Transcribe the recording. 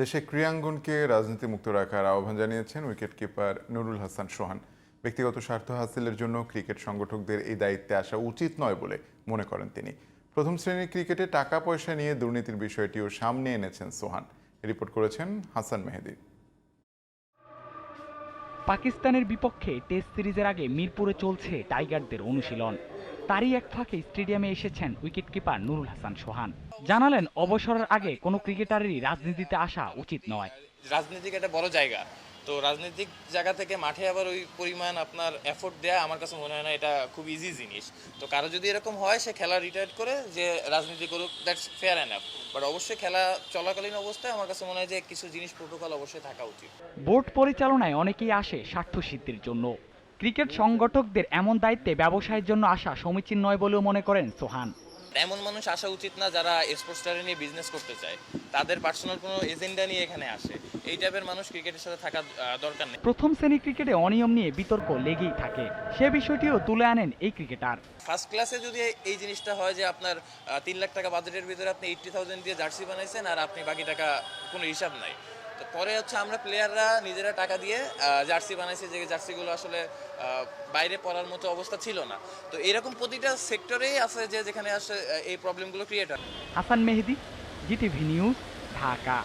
দেশে ক্রীড়াঙ্গনকে রাজনীতি মুক্ত রাখার আহ্বান জানিয়েছেন উইকেট কিপার নুরুল হাসান সোহান। ব্যক্তিগত স্বার্থ হাসিলের জন্য ক্রিকেট সংগঠকদের এই দায়িত্বে আসা উচিত নয় বলে মনে করেন তিনি। প্রথম শ্রেণির ক্রিকেটে টাকা পয়সা নিয়ে দুর্নীতির বিষয়টিও সামনে এনেছেন সোহান। রিপোর্ট করেছেন হাসান মেহেদি। পাকিস্তানের বিপক্ষে টেস্ট সিরিজের আগে মিরপুরে চলছে টাইগারদের অনুশীলন। তারই এক ফাঁকে স্টেডিয়ামে এসেছেন উইকেটকিপার নুরুল হাসান সোহান। জানালেন অবসরের আগে কোনো ক্রিকেটারেরই রাজনীতিতে আসা উচিত নয়। রাজনীতিক একটা বড় জায়গা। তো রাজনৈতিক জায়গা থেকে মাঠে আবার ওই পরিমাণ আপনার এফোর্ট দেয়া আমার কাছে মনে হয় না এটা খুব ইজি জিনিস। তো কারও যদি এরকম হয় সে খেলা রিটায়ার করে যে রাজনীতি করুক দ্যাটস ফেয়ার অ্যান্ড বাট অবশ্যই খেলা চলাকালীন অবস্থায় আমার কাছে মনে হয় যে কিছু জিনিস প্রোটোকল অবশ্যই থাকা উচিত। বোর্ড পরিচালনায় অনেকেই আসে স্বার্থ সিদ্ধির জন্য। ক্রিকেট সংগঠকদের এমন দায়িত্বে ব্যবসায়ের জন্য আসা সমীচীন নয় বলেও মনে করেন সোহান। এমন মানুষ আসা উচিত না যারা স্পোর্টসটারে নিয়ে বিজনেস করতে চায়। তাদের পার্সোনাল কোনো এজেন্ডা নিয়ে এখানে আসে। এই টাইপের মানুষ ক্রিকেটের সাথে থাকা দরকার নেই। প্রথম শ্রেণি ক্রিকেটে অনিয়ম নিয়ে বিতর্ক লেগেই থাকে। সে বিষয়টিও তুলে আনেন এই ক্রিকেটার। ফার্স্ট ক্লাসে যদি এই জিনিসটা হয় যে আপনার তিন লাখ টাকা বাজেটের ভিতরে আপনি এইটটি থাউজেন্ড দিয়ে জার্সি বানাইছেন আর আপনি বাকি টাকা কোনো হিসাব নাই। তো পরে হচ্ছে আমরা প্লেয়াররা নিজেরা টাকা দিয়ে জার্সি বানাইছি যে জার্সিগুলো আসলে বাইরে পড়ার মতো অবস্থা ছিল না। তো এরকম প্রতিটা সেক্টরেই আছে যে যেখানে আসে এই প্রবলেমগুলো ক্রিয়েট হয়। Hasan Mehedi GTV news Dhaka.